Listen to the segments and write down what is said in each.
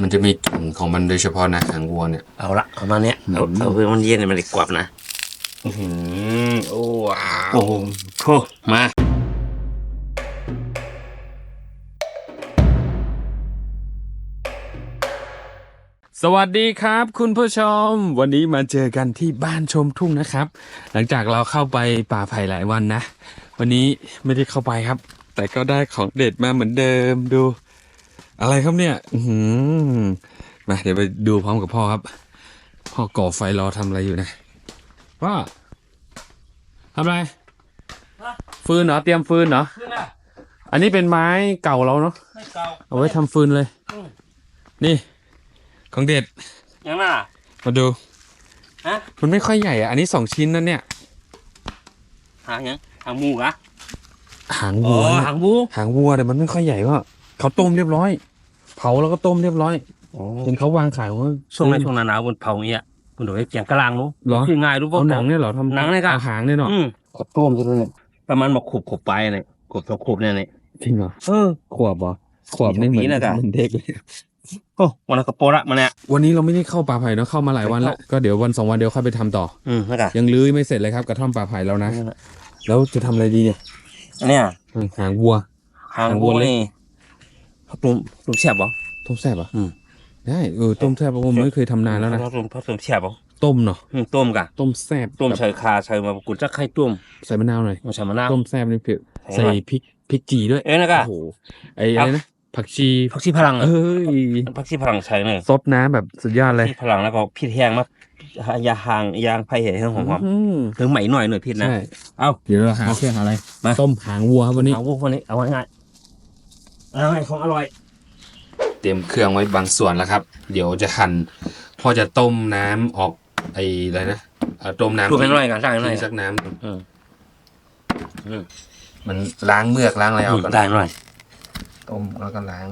มันจะมีกลิ่นของมันโดยเฉพาะนะหางวัวเนี่ย เอาละเอามาเนี้ยเอาอืมเอาเพื่อมันเย็นเนี่ยมันได้กรอบนะอื้อหือโอ้ว้าวโอ้โหโถมาสวัสดีครับ คุณผู้ชม วันนี้มาเจอกันที่บ้านชมทุ่งนะครับ หลังจากเราเข้าไปป่าไผ่หลายวันนะ วันนี้ไม่ได้เข้าไปครับ แต่ก็ได้ของเด็ดมาเหมือนเดิมดู อะไรครับเนี่ย อือหือมาเดี๋ยวไปดูพร้อมกับพ่อครับ พ่อก่อไฟรอทำอะไรอยู่นะพ่อทำอะไรฟืนเหรอเตรียมฟืนเหรอขึ้นอะอันนี้เป็นไม้เก่าเราเนาะไม่เก่าเอาไว้ทำฟืนเลยอืมนี่ ของเด็ดยังน่ะมาดูฮะมันไม่ค่อยใหญ่อะอันนี้สองชิ้นนั่นเนี่ยหางยังหางหมูกะหางอ๋อวัวนะหางหมูหางวัวแต่มันไม่ค่อยใหญ่ก็เขาต้มเรียบร้อย เผาแล้วก็ต้มเรียบร้อยเห็นเขาวางขายว่าช่วงนั้นช่วงหนาหนาวบนเผาอย่างเงี้ยบนดอกไม้เกียงกะลางนู้นเหรอคือง่ายรู้ป่ะ เอาหนังเนี่ยเหรอทำหนังเนี่ยค่ะ อาหางเนี่ยเนาะอืมขบต้มใช่ไหมเนี่ยประมาณมาขบขบไปเนี่ยขบสองขบเนี่ยเนี่ย จริงเหรอเออ ขวบเหรอขวบนี่เหมือนปีนะกะ เหมือนเด็กเลย โอ้วันละกระโประมาเนี่ย วันนี้เราไม่ได้เข้าป่าไผ่เนาะเข้ามาหลายวันแล้ว ก็เดี๋ยววันสองวันเดียวค่อยไปทำต่อ อืมนะกะ ยังลื้อไม่เสร็จเลยครับกระท่อมป่าไผ่แล้วนะ แล้วจะทำอะไรดีเนี่ยอันเนี้ยอืมหางวัว หางหางวัวัววเล็กนี่เขา ตุ่มตุ่มเสียบเหรอต้มแซ่บเหรอะอืมได้เออต้มแซ่บผมไม่เคยทำนานแล้วนะเขาตุ่มเขาตุ่มเสียบเหรอต้มเนาะอืมต้มกะต้มแซ่บต้มกับใส่คาใส่มากุนจักไข่ต้มใส่มะนาวหน่อยมาใส่มะนาวต้มแซ่บนี่เผ็ดใส่ใส่หน่อยพริกพริกจีด้วยเอ้ยนะกะโอ้โหไอ้อะไรนะผักชีพักชีพลังเอ้ยพักชีพลังใช้เนี่ยซดน้ำแบบสุดยอดเลยพี่พลังแล้วก็พี่แห้งมายาหางยางไผ่เห็ดให้หอมหอมอืมถึงใหม่หน่อยหน่อยพี่นะใช่เอาเดี๋ยวเราหาเครื่องอะไรมาต้มหางวัวครับวันนี้เอาพวกวันนี้เอาง่ายๆ เอาง่ายของอร่อย เตรียมเครื่องไว้บางส่วนแล้วครับ เดี๋ยวจะหั่นพ่อจะต้มน้ำออกไอ้อะไรนะเอาต้มน้ำดูให้หน่อยกันได้หน่อยทิ้งสักน้ำหนึ่งอืมอืม มันล้างเมือกล้างอะไรเอาก่อนได้หน่อยต้มแล้วก็ล้าง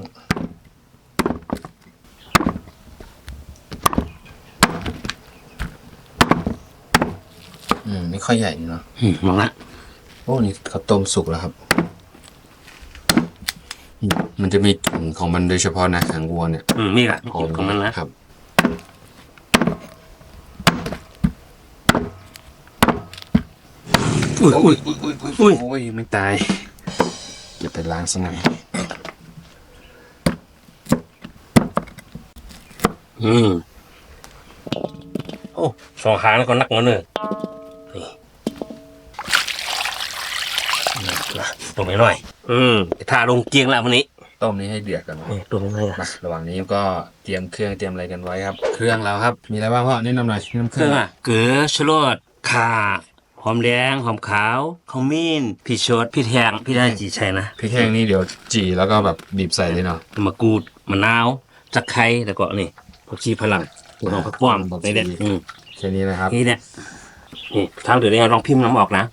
อืมไม่ค่อยใหญ่นี่เนาะ อืมลองละ โอ้นี่เขาต้มสุกแล้วครับอื มมันจะมีกลิ่นของมันโดยเฉพาะนะหางวัวเนี่ยอืมนี่แหละหอมของมันนะครับ อุ้ยอุ้ยอุ้ยอุ้ยอุ้ยโอ้ยไม่ตายอย่าไปล้างซะหน่อยอืมโอ้สองหางแล้วก็นักเงินเลยนี่ตรงไปหน่อย อืมถ้าลงเกียงแล้ววันนี้ต้มนี้ให้เดือดก่อนนี่ตรงไปหน่อยอะมาระหว่างนี้ก็เตรียมเครื่องเตรียมอะไรกันไว้ครับ เครื่องเราครับ มีอะไรบ้างพ่อแนะนำหน่อยแนะนำเคเครื่รื่อองงอะเกลือชะโลดข่าหอมแดงหอมขาวขมิ้นพริกชดพริกแห้งพี่ได้จีใช่นะพริกแห้งนี่เดี๋ยวจี่แล้วก็แบบบีบใส่เลยเนาะมะกรูดมะนาวตะไคร้แล้วก็นี่ผักชีพลังหัวหอมผักป้อมผักชีนี่แหละอืมแค่นี้นะครับ นี่เนี่ยนี่ทางเดือดนี่ลองพิมพ์น้ำออกนะ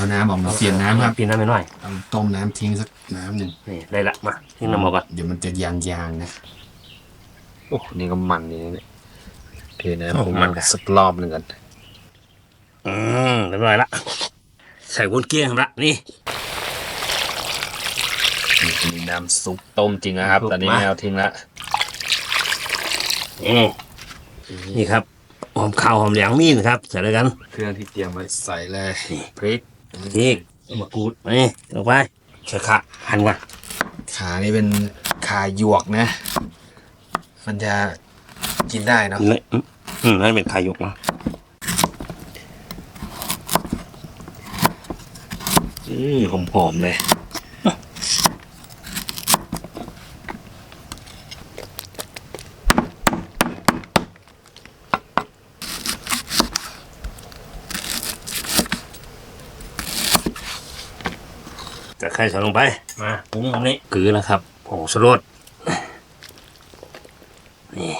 เอาน้ำออกมาเปลี่ยนน้ำครับพิมพ์น้ำไปหน่อยเอาต้มน้ำทิ้งสักน้ำหนึ่งนี่ได้ละมาพิมพ์น้ำออกก่อนเดี๋ยวมันจะยางยางๆนะโอ้นี่ก็มันนี่นะเนี่ยเทน้ำผมมันสักรอบหนึ่งกันอืมเรียบร้อยละใส่วนเกี้ยงละนี่นี่มีน้ำซุปต้มจริงนะครับซุปตอนนี้มาไม่เอาทิ้งละอืมนี่ครับหอมขาวหอมแดงมีนะครับใส่เลยกัน เครื่องที่เตรียมไว้ใส่เลยพริก นี่มะกรูดนี่ลงไปใส่ขาหั่นก่อนขานี่เป็นขาหยวกนะ มันจะกินได้เนาะนี่อืมอืมนั่นเป็นไข่หยกเนาะอืมหอมๆเลย ข่ใส่ลงไป มาปรุงอันนี้เกลือนะครับผงชูรสนี่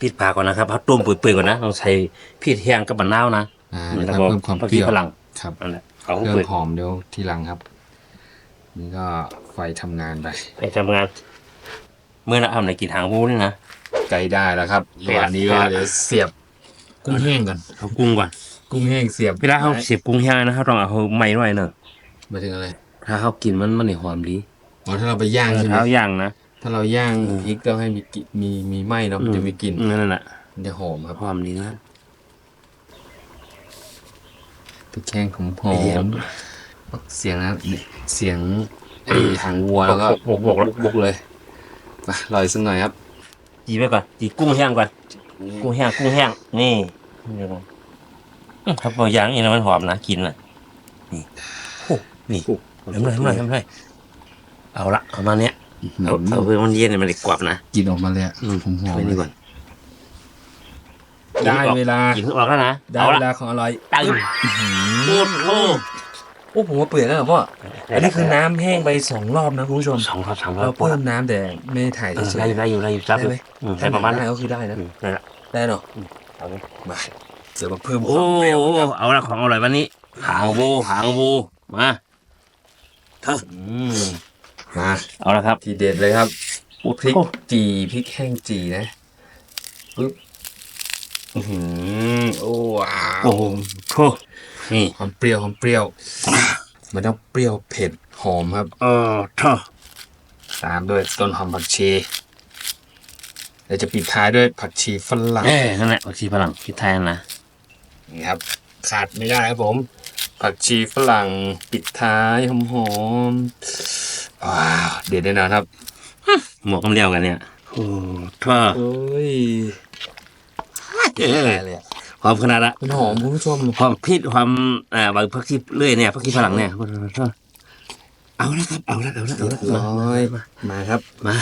พริกปลาก่อนนะครับพักต้มเปื่อยๆก่อนนะต้องใส่พริกแห้งกับมะนาวนะอ่านี่แล้แล้ววก็เพิ่มความผักเปรี้ชียวฝรั่งครับนั่นแหละเอาเครื่อเปื่อยงหอมเดี๋ยวทีหลังครับ นี่ก็ไฟทำงานไปไปทำงาน เมื่อเราทำในกินหางวูนี่นะใกล้ได้แล้วครับเสียบระหว่างนี้ก็เดี๋ยวเสียบกุ้งแห้งก่อนเอากุ้งก่อน กุ้งแห้งเสียบเวลาเขาเสียบกุ้งแห้งนะครับต้องเอาใหม่หน่อยเนอะ หมายถึงอะไรถ้าเขากินมันมันนี่หอมดีอ๋อถ้าเราไปย่างใช่ไหมเท้าย่างนะถ้าเราย่างพริกต้องให้มีกลิ่นมีมีไหม้เนาะมันจะมีกลิ่นนั่นแหละมันจะหอมครับหอมดีนะพริกแห้งหอมหอเยี่ยมมเสียงนะเสียงไอ้หางวัวแล้วก็บกบกบกบุกเลยมาลอยสักหน่อยครับจีไปก่อนจีกุ้งแห้งก่อนกุ้งแห้งกุ้งแห้งนี่เดี๋ยวก่อนอื้อครับพอย่างนี่นะมันหอมนะกินนะนี่โอ้ นี่ทำเลยทำเลยทำเลยเอาละเอามาเนี้ยเอาเอาเพื่อมันเย็นมันเลยกรอบนะกินออกมาเลยอะอืมหอมหอมไปนี่ก่อนได้เวลากินเพิ่งออกแล้วนะได้เอาเวละลาของอร่อยตึ้งโอ้โหโอ้ผมว่าเปื่อยแล้วเหรอพ่ออันนี้คือน้ำแห้งไปสองรอบนะคุณผู้ชมสองรอบสามรอเราบปวดเพิ่มน้ำแต่ไม่ได้ถ่ายเออเฉได้ยอยู่ได้อยู่ได้อยู่ซับได้ไหมอืมๆได้ประมาณได้นั้นก็คือได้นะอืมได้ละได้เนาะเอาเลยมาเดี๋ยวมาเพิ่มโอ้โหเอาละของอร่อยวันนี้หางโวหางโวมาเถอะอื มมาเอาละครับ ทีเด็ดเลยครับโอ้พริกโหจีพริกแห้งจีนะปึ๊บอื้อหือโอ้ว้าวโอ้โหโถนี่ความเปรี้ยวความเปรี้ยว มันต้องเปรี้ยวเผ็ดหอมครับ เออโถตามด้วยต้นหอมผักชีเราจะปิดท้ายด้วยผักชีฝรั่งเอ้นั่นแหละผักชีฝรั่งพริกไทยนะนี่ครับขาดไม่ได้ครับผม ผักชีฝรั่งปิดท้ายหอมหอมๆว้าวเด็ดแน่นอนครับ หมวกมันเดียวกันเนี่ยโอ้โถโอ้ยเออเลยอะหอมขนาดละมันหอมคุณผู้ชมความพริกความอ่าบางผักชีเลื่อยเนี่ยผักชีฝรั่งเนี่ยโอ้โถเอาละครับเอาละเอาละเอาละร้อยมาครับมา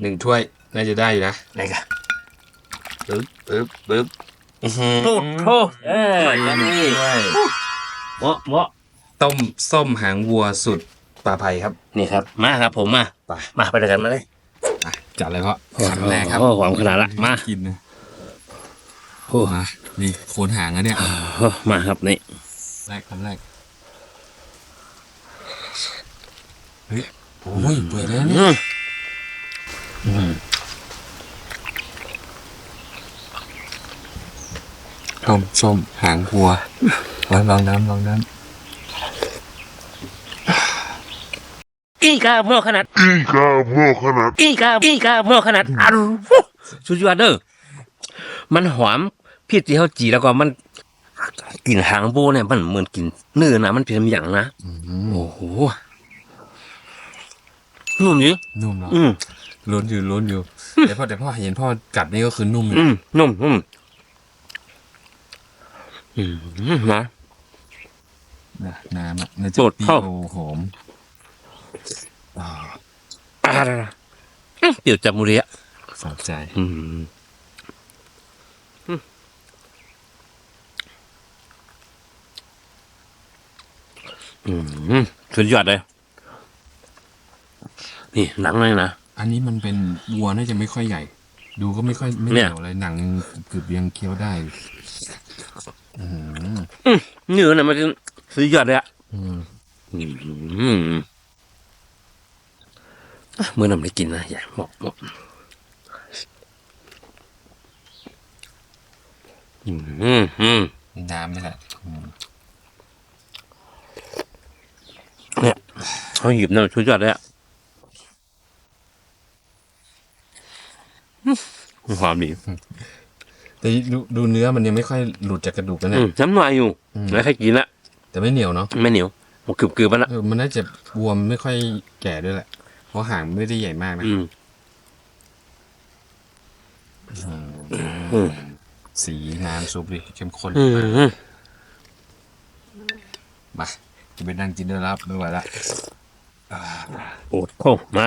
หนึ่งถ้วยน่าจะได้อยู่นะไหนกันปึ๊บปึ๊บปึ๊บโอ้โถเอออย่างนี้ถ้วย เหมาะเหมาะต้มส้มหางวัวสุดปลาไผ่ครับนี่ครับ มาครับผมมาไปมาไปด้วยกันมาเลยอะจัดเลยเพราะคำแรกครับโอ้หอมขนาดละมากินนะโอ้มานี่โคนหางอะเนี่ยโอ้มาครับนี่แรกคำแรกโอ้ยเปื่อยแล้วเนี่ยอืมอืมต้มส้มหางวัว ลองลองน้ำลองน้อีกาหม้อขนาด อีกาหม้อขนาด อีกาอีกาหม้อขนาดอันสุดยอดเด้อมันหอมพี่ที่เขาจีแล้วก็มันกลิ่นหางโบเนี่ยมันเหมือนกลิ่นเนื้อนะมันเป็นอย่างนะำโอ้โหนุ่มจริงนุ่มเนาะอืมล้นอยู่ล้นอยู่แต่พอแต่พ่อเห็นพ่อกัดนี่ก็คือนุ่มอยู่อืมนุ่มนุ่ม อืมนะ นะน้ำอะน่าจะสดเปรี้เข้ายวหอมอ่าอ่าเปรี้ยวจับมือเรียสะใจอืมอืมสุดยอดเลย นี่หนังเลยนะ อันนี้มันเป็นวัวน่าจะไม่ค่อยใหญ่ ดูก็ไม่ค่อยไม่เหเนี่นียยวเลยหนังเกือบยังเคี้ยวได้อืม เนื้อน่ะมันสุดยอดเลยอะอืมอืมอะมื่อนำได้กินนะอย่าหมกหมกอืมอืมนี่น้ำนี่แหละเนี่ยเขาหยิบน้ำสุดยอดเลยอะอืมหอมดี แต่ดูดูเนื้อมันยังไม่ค่อยหลุดจากกระดูกนะอืเนี่ยมน้ำหน่อยอยู่อืมแล้วใครกินละแต่ไม่เหนียวเนาะไม่เหนียวหมกกรึบๆมันละเออมันน่าจะวัวมันไม่ค่อยแก่ด้วยแหละ เพราะหางไม่ได้ใหญ่มากนะอืม อืม สีน้ำซุปดิเข้มข้นอืมมาจะไปนั่งกินด้วยแล้วไม่ไหวละ โอดเข้ามา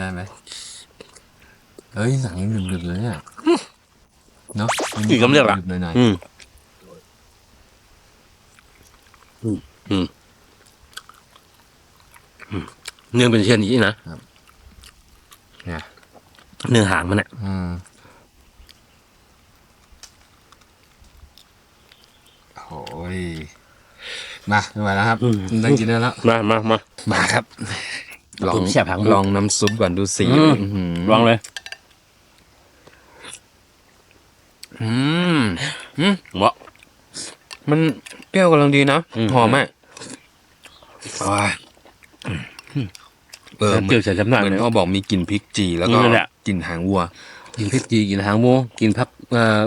ได้ไหมเอ้ยหนังยังหนึบๆเลยเนี่ยเนาะอีกคำเรียกละหนึบๆหน่อยอืม อืม อืม อืม เนื้อเป็นเช่นนี้นะๆเนี่ยเนื้อหางมันเนี่ยอืมโอ้ยมาไม่ไหวแล้วครับนั่งกินได้แล้ว มามามามาครับ ลองผมแซ่บหางหมูลองน้ำซุปก่อนดูสีอืมอื้อหือลองเลย อืมเหมาะมันเปรี้ยวกำลังดีนะอืมหอมอะว้ายเออแล้วเปรี้ยวใส่จำหน่ายเหมือนเลยเขาบอกมีกลิ่นพริกจีแล้วก็นั่นแหละกลิ่นหางวัวกินพริกจีกินหางหมูกินพักเอ่อ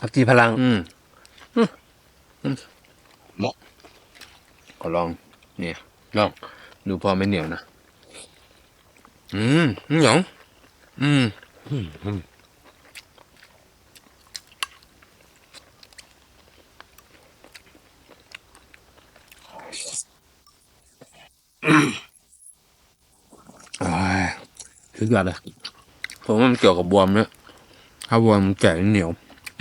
พักจีพลัง อืมเหมาะขอลอง เนี่ยลองดูพอไม่เหนียวนะ อืมเหนียวอืมอ้ายสุดยอดเลยผมว่ามันเกี่ยวกับบวมเนี่ยถ้าบวมมันแก่เหนียว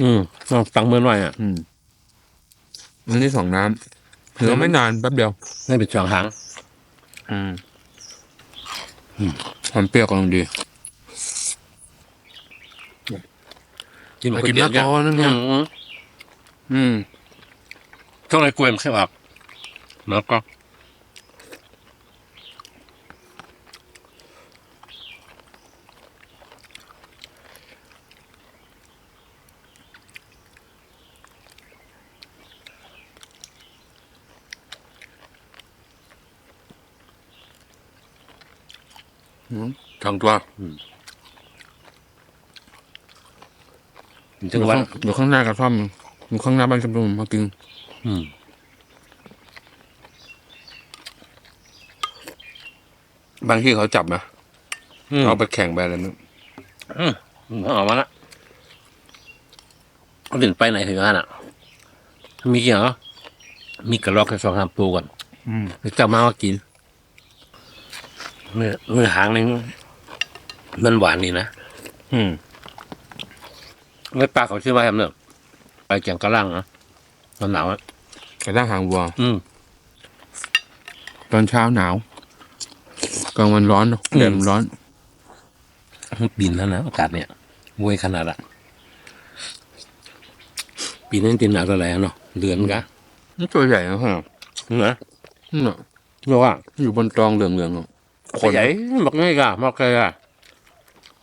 อืมลองตังเมื่อหน่อยอะ อืมอันนี้สองน้ำเหลือไม่นานแป๊บเดียวให้เป็นสองหางอืม ความเปรี้ยวกำลังดีกินกินมะกอกนั่นไงอืม อืมช่วงไรกล้วยมันแค่แบบแล้วก็ ทางตัวถึงวันอยู่ข้างหน้ากระท่อมอยู่ข้างหน้าบ้านชมรมมากินอืมบางที่เขาจับนะอืมเอาไปแข่งไปอะไรนั่นอืมเอาออกมาละเอาถึงไปไหนถึงนั่นอะ มีกี่เหรอมีกระรอกแค่สองสามตัวก่อนอืมแล้วจะมาว่ากิน เนื้อเนื้อหางนี่มันหวานนี่นะอืมเนื้อปลาเขาชื่อว่าแฮมเนอะไปแกงกะล่างนะตอนหนาวอะกระด้างหางวัว อืม ตอนเช้าหนาวกลางวันร้อนเนอะอืม แดดมันร้อน บินแล้วนะอากาศเนี่ยมวยขนาดอะปีนี้ตีนหนาวเท่าไหร่อะเนาะเดือนกะนี่ตัวใหญ่นะฮะนี่นะนี่น่ะเรียกว่าอยู่บนตรองเหลืองๆอะ ขนใหญ่บอกง่ายกะบอกใครกะ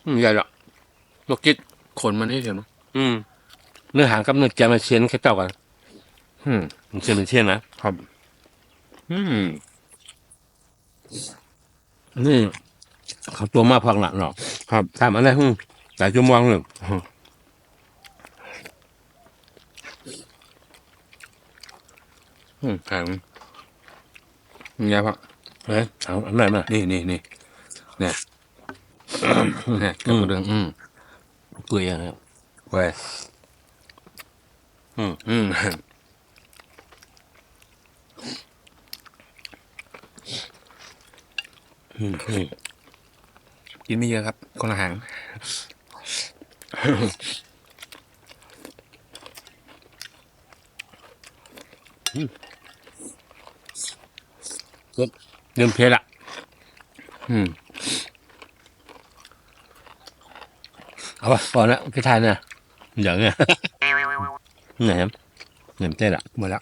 อืมใหญ่ละบอกจิตขนมันนี่เห็นไหมอืม เนื้อหางกับเนื้อแกมมาเชียนแค่เจ้ากันอืมมันเชียนเป็นเชียนนะครับ อืม นี่เขาตัวมากพักหนักเนาะครับทำอะไรฮึ่มหลายชั่วโมงเลยอืมแข็งนี่ไงพะ เฮ้ยเอาอันไหนมานี่นี่นี่เนี่ยเนี่ยกระเดืองอืมเปื่อยอะครับเว้ยอืมอืมอืมอืมกินไม่เยอะครับ คนละหาง เริ่มเพลละอืม เอาปะพอแล้วพี่ทายเนี่ยอย่างเงี้ยไหนครับเหนื่อยเต้ละหมดแล้ว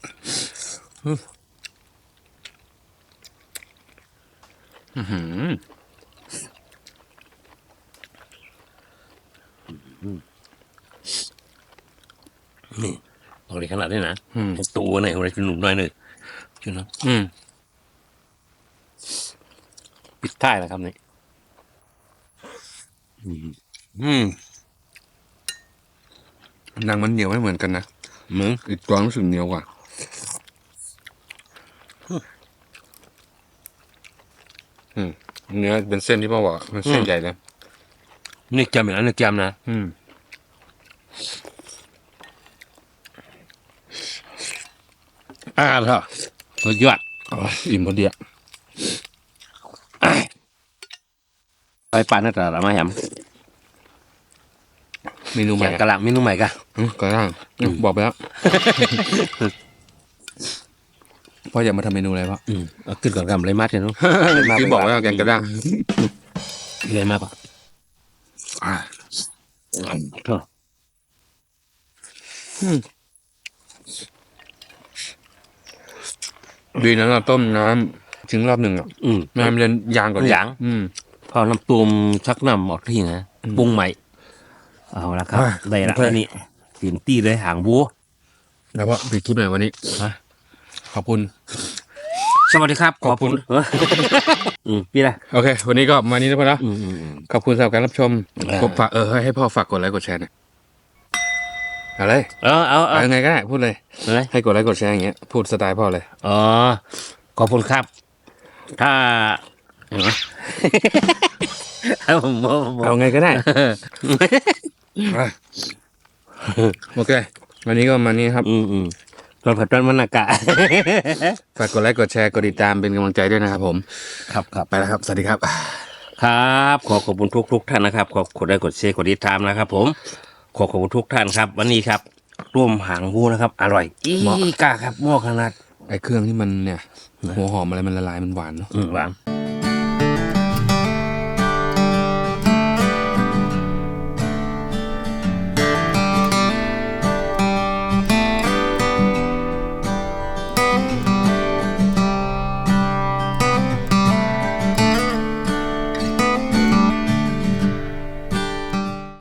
อือหือนี่ออกเลยขนาดนี้นะอืมตัวไหนอะไรเป็นหนุ่มน้อยหนึ่งชื่อนะอืม ปิดท้ายแล้วครับนี่อืมอืมหนังมันเหนียวไม่เหมือนกันนะมึงอีกตัวรู้สึกเหนียวกว่าอืมเนื้อเป็นเส้นที่พ่อบอกอะมันเส้นใหญ่นะนี่จำอย่างนั้นนี่จำนะอืมอ่าเถอะสุดยอดอ๋ออิ่มพอดีอะ ไปปานนั่นแต่ละมาแหมเมนูใหแกม่งอะกะหล่ำเมนูใหม่กะ อืมก็ได้อืม บอกไปแล้วพ่ออยากมาทำเมนูอะไรพ่ออืมเอาขึ้นก่อนกำเลยมัดเนาะที่บอกว่าแกงกระด้างเลยมากกว่าอ่าเถอะดีนะเราต้มน้ำทิ้งรอบหนึ่งอะอืมไม่ให้มันเรียนยางก่อนยาง อืม พอน้ำตูมชักน้ำออกที่นะปรุงใหม่เอาละครับอ่าได้ละโอเคอันนี้ตีนตี้เลยหางบัวแล้วก็ปิดคลิปหน่อยวันนี้ฮะขอบคุณ สวัสดีครับ ขอบคุณเอออืมพี่ละโอเค วันนี้ก็มานี้นะพ่อเนาะอืมอืมอืมขอบคุณสำหรับการรับชมอ่ากดฝากเออให้ให้พ่อฝากกดไลค์กดแชร์หน่อยเอะไร เอาเอาเอาเอายังไงก็ได้พูดเลยอะไรให้กดไลค์กดแชร์อย่างเงี้ยพูดสไตล์พ่อเลยอ๋อขอบคุณครับ ถ้า เห็นไหมเอาผมผมผมเอาไงก็ได้ โอเค วันนี้ก็มานี้ครับอืมอืมตอนผัดตอนมันอากาศฝากกดไลค์กดแชร์กดติดตามเป็นกำลังใจด้วยนะครับผม ครับครับไปแล้วครับ สวัสดีครับ ครับ ขอขอบคุณทุกทุกๆท่านนะครับ ขอกดไลค์กดแชร์กดติดตามนะครับ ผม ขอขอบคุณทุกท่านครับ วันนี้ครับร่วมหางวูนะครับ อร่อยอีเหมาะกาครับหม้อขนาดไอ้เครื่องที่มันเนี่ย หัวหอมอะไรมันละลายมันหวานเนาะอืมหวานอ